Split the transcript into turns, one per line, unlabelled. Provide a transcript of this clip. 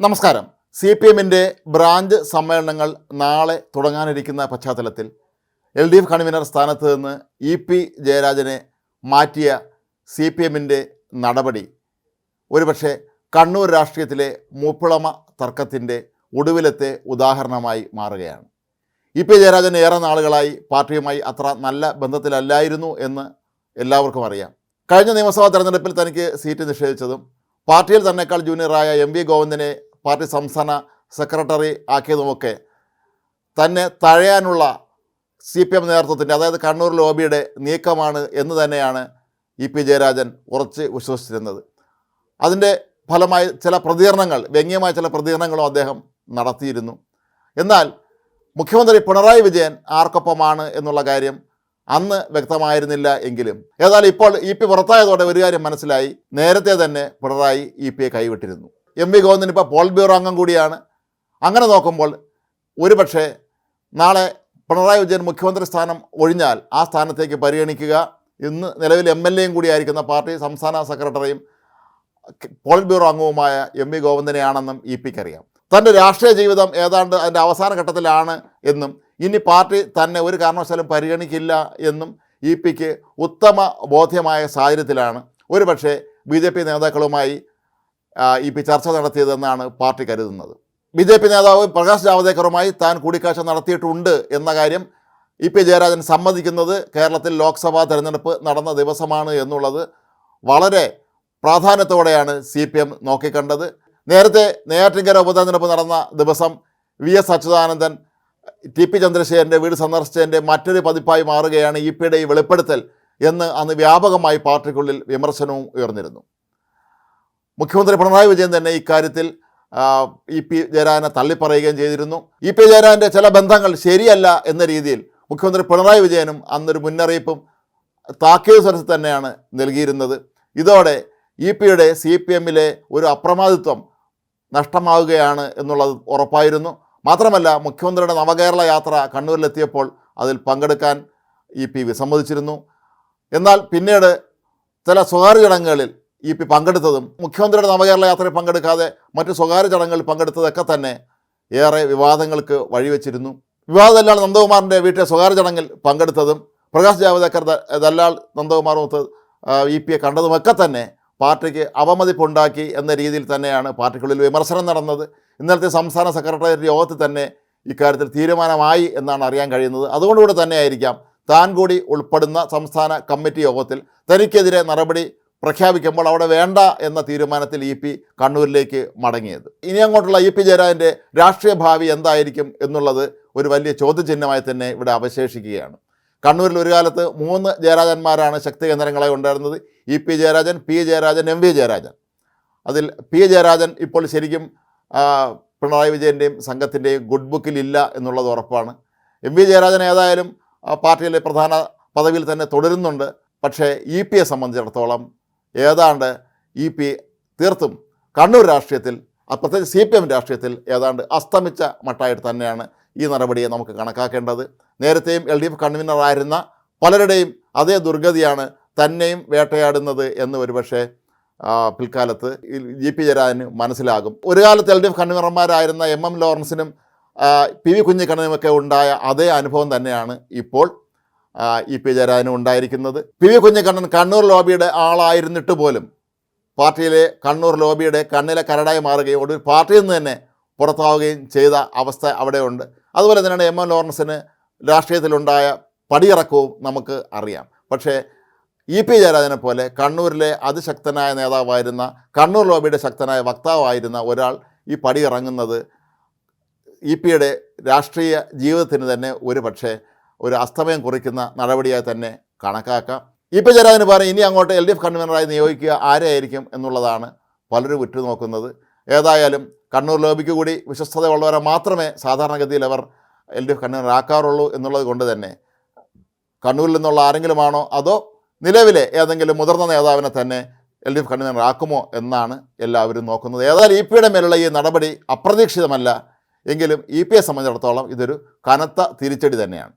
നമസ്കാരം. C P എമ്മിന്റെ branch സമ്മേളനങ്ങൾ നാളെ തുടങ്ങാനിരിക്കുന്ന പശ്ചാത്തലത്തിൽ എൽ ഡി എഫ് കൺവീനർ സ്ഥാനത്ത് നിന്ന് ഇ പി ജയരാജനെ മാറ്റിയ സി പി എമ്മിന്റെ നടപടി ഒരുപക്ഷെ കണ്ണൂർ രാഷ്ട്രീയത്തിലെ മൂപ്പിളമ തർക്കത്തിന്റെ ഒടുവിലത്തെ ഉദാഹരണമായി മാറുകയാണ്. ഇ പി ജയരാജൻ ഏറെ നാളുകളായി പാർട്ടിയുമായി അത്ര നല്ല ബന്ധത്തിലല്ലായിരുന്നു എന്ന് എല്ലാവർക്കും അറിയാം. കഴിഞ്ഞ നിയമസഭാ തെരഞ്ഞെടുപ്പിൽ തനിക്ക് സീറ്റ് നിഷേധിച്ചതും പാർട്ടിയിൽ തന്നെക്കാൾ ജൂനിയറായ എം വി ഗോവിന്ദനെ പാർട്ടി സംസ്ഥാന സെക്രട്ടറി ആക്കിയതുമൊക്കെ തന്നെ തഴയാനുള്ള സി പി എം നേതൃത്വത്തിന്റെ അതായത് കണ്ണൂർ ലോബിയുടെ നീക്കമാണ് എന്ന് തന്നെയാണ് ഇ പി ജയരാജൻ ഉറച്ച് വിശ്വസിച്ചിരുന്നത്. അതിന്റെ ഫലമായി ചില പ്രതികരണങ്ങൾ വ്യംഗ്യമായ ചില പ്രതികരണങ്ങളും അദ്ദേഹം നടത്തിയിരുന്നു. എന്നാൽ മുഖ്യമന്ത്രി പിണറായി വിജയൻ ആർക്കൊപ്പമാണ് എന്നുള്ള കാര്യം അന്ന് വ്യക്തമായിരുന്നില്ല എങ്കിലും ഏതായാലും ഇപ്പോൾ ഇ പി പുറത്തായതോടെ ഒരു കാര്യം മനസ്സിലായി. നേരത്തെ തന്നെ പിണറായി ഇ പിയെ കൈവിട്ടിരുന്നു. എം വി ഗോവിന്ദൻ ഇപ്പോൾ പോൾ ബ്യൂറോ അംഗം കൂടിയാണ്. അങ്ങനെ നോക്കുമ്പോൾ ഒരുപക്ഷെ നാളെ പിണറായി വിജയൻ മുഖ്യമന്ത്രി സ്ഥാനം ഒഴിഞ്ഞാൽ ആ സ്ഥാനത്തേക്ക് പരിഗണിക്കുക ഇന്ന് നിലവിൽ എം എൽ എയും കൂടിയായിരിക്കുന്ന പാർട്ടി സംസ്ഥാന സെക്രട്ടറിയും പോൾ ബ്യൂറോ അംഗവുമായ എം വി ഗോവിന്ദനെയാണെന്നും ഇ പിക്ക് അറിയാം. തന്റെ രാഷ്ട്രീയ ജീവിതം ഏതാണ്ട് അതിന്റെ അവസാന ഘട്ടത്തിലാണ് എന്നും ഇനി പാർട്ടി തന്നെ ഒരു കാരണവശാലും പരിഗണിക്കില്ല എന്നും ഇ പിക്ക് ഉത്തമ ബോധ്യമായ സാഹചര്യത്തിലാണ്. ഒരുപക്ഷെ ബി ജെ പി നേതാക്കളുമായി പി ചർച്ച നടത്തിയതെന്നാണ് പാർട്ടി കരുതുന്നത്. ബി ജെ പി നേതാവ് പ്രകാശ് ജാവദേക്കറുമായി താൻ കൂടിക്കാഴ്ച നടത്തിയിട്ടുണ്ട് എന്ന കാര്യം ഇ പി ജയരാജൻ സമ്മതിക്കുന്നത് കേരളത്തിൽ ലോക്സഭാ തെരഞ്ഞെടുപ്പ് നടന്ന ദിവസമാണ് എന്നുള്ളത് വളരെ പ്രാധാന്യത്തോടെയാണ് സി പി എം നോക്കിക്കണ്ടത്. നേരത്തെ നെയ്യാറ്റിൻകര ഉപതെരഞ്ഞെടുപ്പ് നടന്ന ദിവസം V S Achuthanandan T P ചന്ദ്രശേഖരന്റെ വീട് സന്ദർശിച്ചതിന്റെ മറ്റൊരു പതിപ്പായി മാറുകയാണ് ഇ പിയുടെ ഈ വെളിപ്പെടുത്തൽ എന്ന് അന്ന് വ്യാപകമായി പാർട്ടിക്കുള്ളിൽ വിമർശനവും ഉയർന്നിരുന്നു. മുഖ്യമന്ത്രി പിണറായി വിജയൻ തന്നെ ഇക്കാര്യത്തിൽ ഇ പി ജയരാജനെ തള്ളിപ്പറയുകയും ചെയ്തിരുന്നു. ഇ പി ജയരാജന്റെ ചില ബന്ധങ്ങൾ ശരിയല്ല എന്ന രീതിയിൽ മുഖ്യമന്ത്രി പിണറായി വിജയനും അന്നൊരു മുന്നറിയിപ്പും താക്കീത് സ്വരത്തിൽ തന്നെയാണ് നൽകിയിരുന്നത്. ഇതോടെ ഇ പിയുടെ സി പി എമ്മിലെ ഒരു അപ്രമാദിത്വം നഷ്ടമാവുകയാണ് എന്നുള്ളത് ഉറപ്പായിരുന്നു. മാത്രമല്ല മുഖ്യമന്ത്രിയുടെ നവകേരള യാത്ര കണ്ണൂരിലെത്തിയപ്പോൾ അതിൽ പങ്കെടുക്കാൻ ഇ പി വിസമ്മതിച്ചിരുന്നു. എന്നാൽ പിന്നീട് ചില സ്വകാര്യ ചടങ്ങുകളിൽ ഇ പി പങ്കെടുത്തതും മുഖ്യമന്ത്രിയുടെ നവകേരള യാത്രയിൽ പങ്കെടുക്കാതെ മറ്റ് സ്വകാര്യ ചടങ്ങുകളിൽ പങ്കെടുത്തതൊക്കെ തന്നെ ഏറെ വിവാദങ്ങൾക്ക് വഴിവെച്ചിരുന്നു. വിവാദ ദല്ലാൾ നന്ദകുമാറിന്റെ വീട്ടിലെ സ്വകാര്യ ചടങ്ങിൽ പങ്കെടുത്തതും പ്രകാശ് ജാവദേക്കർ ദല്ലാൾ നന്ദകുമാറുമൊത്ത് ഇ പിയെ കണ്ടതുമൊക്കെ തന്നെ പാർട്ടിക്ക് അവമതിപ്പുണ്ടാക്കി എന്ന രീതിയിൽ തന്നെയാണ് പാർട്ടിക്കുള്ളിൽ വിമർശനം നടന്നത്. ഇന്നലത്തെ സംസ്ഥാന സെക്രട്ടേറിയറ്റ് യോഗത്തിൽ തന്നെ ഇക്കാര്യത്തിൽ തീരുമാനമായി എന്നാണ് അറിയാൻ കഴിയുന്നത്. അതുകൊണ്ടുകൂടെ തന്നെയായിരിക്കാം താൻ കൂടി ഉൾപ്പെടുന്ന സംസ്ഥാന കമ്മിറ്റി യോഗത്തിൽ തനിക്കെതിരെ നടപടി പ്രഖ്യാപിക്കുമ്പോൾ അവിടെ വേണ്ട എന്ന തീരുമാനത്തിൽ ഇ പി കണ്ണൂരിലേക്ക് മടങ്ങിയത്. ഇനി അങ്ങോട്ടുള്ള ഇ പി ജയരാജന്റെ രാഷ്ട്രീയ ഭാവി എന്തായിരിക്കും എന്നുള്ളത് ഒരു വലിയ ചോദ്യചിഹ്നമായി തന്നെ ഇവിടെ അവശേഷിക്കുകയാണ്. കണ്ണൂരിൽ ഒരു കാലത്ത് മൂന്ന് ജയരാജന്മാരാണ് ശക്തി കേന്ദ്രങ്ങളായി ഉണ്ടായിരുന്നത്. E P Jayarajan P Jayarajan M V Jayarajan. അതിൽ പി ജയരാജൻ ഇപ്പോൾ ശരിക്കും പിണറായി വിജയന്റെയും സംഘത്തിന്റെയും ഗുഡ് ബുക്കിൽ ഇല്ല എന്നുള്ളത് ഉറപ്പാണ്. എം വി ജയരാജൻ ഏതായാലും പാർട്ടിയിലെ പ്രധാന പദവിയിൽ തന്നെ തുടരുന്നുണ്ട്. പക്ഷേ ഇ പിയെ സംബന്ധിച്ചിടത്തോളം ഏതാണ്ട് ഇ പി തീർത്തും കണ്ണൂർ രാഷ്ട്രീയത്തിൽ പ്രത്യേകിച്ച് സി പി എം രാഷ്ട്രീയത്തിൽ ഏതാണ്ട് അസ്തമിച്ച മട്ടായിട്ട് തന്നെയാണ് ഈ നടപടിയെ നമുക്ക് കണക്കാക്കേണ്ടത്. നേരത്തെയും എൽ ഡി എഫ് കൺവീനറായിരുന്ന പലരുടെയും അതേ ദുർഗതിയാണ് തന്നെയും വേട്ടയാടുന്നത് എന്ന് ഒരുപക്ഷെ പിൽക്കാലത്ത് ജി പി ജയരാജന് മനസ്സിലാകും. ഒരു കാലത്ത് എൽ ഡി എഫ് കൺവീനർമാരായിരുന്ന എം എം ലോറൻസിനും പി വി കുഞ്ഞിക്കണ്ണനുമൊക്കെ ഉണ്ടായ അതേ അനുഭവം തന്നെയാണ് ഇപ്പോൾ ഇ പി ജയരാജനും ഉണ്ടായിരിക്കുന്നത്. പി വി കുഞ്ഞിക്കണ്ണൻ കണ്ണൂർ ലോബിയുടെ ആളായിരുന്നിട്ട് പോലും പാർട്ടിയിലെ കണ്ണൂർ ലോബിയുടെ കണ്ണിലെ കരടായി മാറുകയും ഒടുവിൽ പാർട്ടിയിൽ നിന്ന് തന്നെ പുറത്താവുകയും ചെയ്ത അവസ്ഥ അവിടെയുണ്ട്. അതുപോലെ തന്നെയാണ് എം എൻ ലോറൻസിന് രാഷ്ട്രീയത്തിലുണ്ടായ പടിയിറക്കവും നമുക്ക് അറിയാം. പക്ഷേ ഇ പി ജയരാജനെ പോലെ കണ്ണൂരിലെ അതിശക്തനായ നേതാവായിരുന്ന കണ്ണൂർ ലോബിയുടെ ശക്തനായ വക്താവായിരുന്ന ഒരാൾ ഈ പടിയിറങ്ങുന്നത് ഇ പിയുടെ രാഷ്ട്രീയ ജീവിതത്തിന് തന്നെ ഒരു പക്ഷേ ഒരു അസ്തമയം കുറിക്കുന്ന നടപടിയായി തന്നെ കണക്കാക്കാം. ഇ പി ജയരാജന് പകരം ഇനി അങ്ങോട്ട് എൽ ഡി എഫ് കൺവീനറായി നിയോഗിക്കുക ആരെയായിരിക്കും എന്നുള്ളതാണ് പലരും ഉറ്റുനോക്കുന്നത്. ഏതായാലും കണ്ണൂർ ലോബിക്ക് കൂടി വിശ്വസ്തതയുള്ളവരെ മാത്രമേ സാധാരണഗതിയിൽ അവർ എൽ ഡി എഫ് കൺവീനറാക്കാറുള്ളൂ എന്നുള്ളത് കൊണ്ട് തന്നെ. കണ്ണൂരിൽ നിന്നുള്ള ആരെങ്കിലുമാണോ അതോ നിലവിലെ ഏതെങ്കിലും മുതിർന്ന നേതാവിനെ തന്നെ എൽ ഡി എഫ് കൺവീനറാക്കുമോ എന്നാണ് എല്ലാവരും നോക്കുന്നത്. ഏതായാലും ഇ പിയുടെ മേലുള്ള ഈ നടപടി അപ്രതീക്ഷിതമല്ല. എങ്കിലും ഇ പിയെ സംബന്ധിച്ചിടത്തോളം ഇതൊരു കനത്ത തിരിച്ചടി തന്നെയാണ്.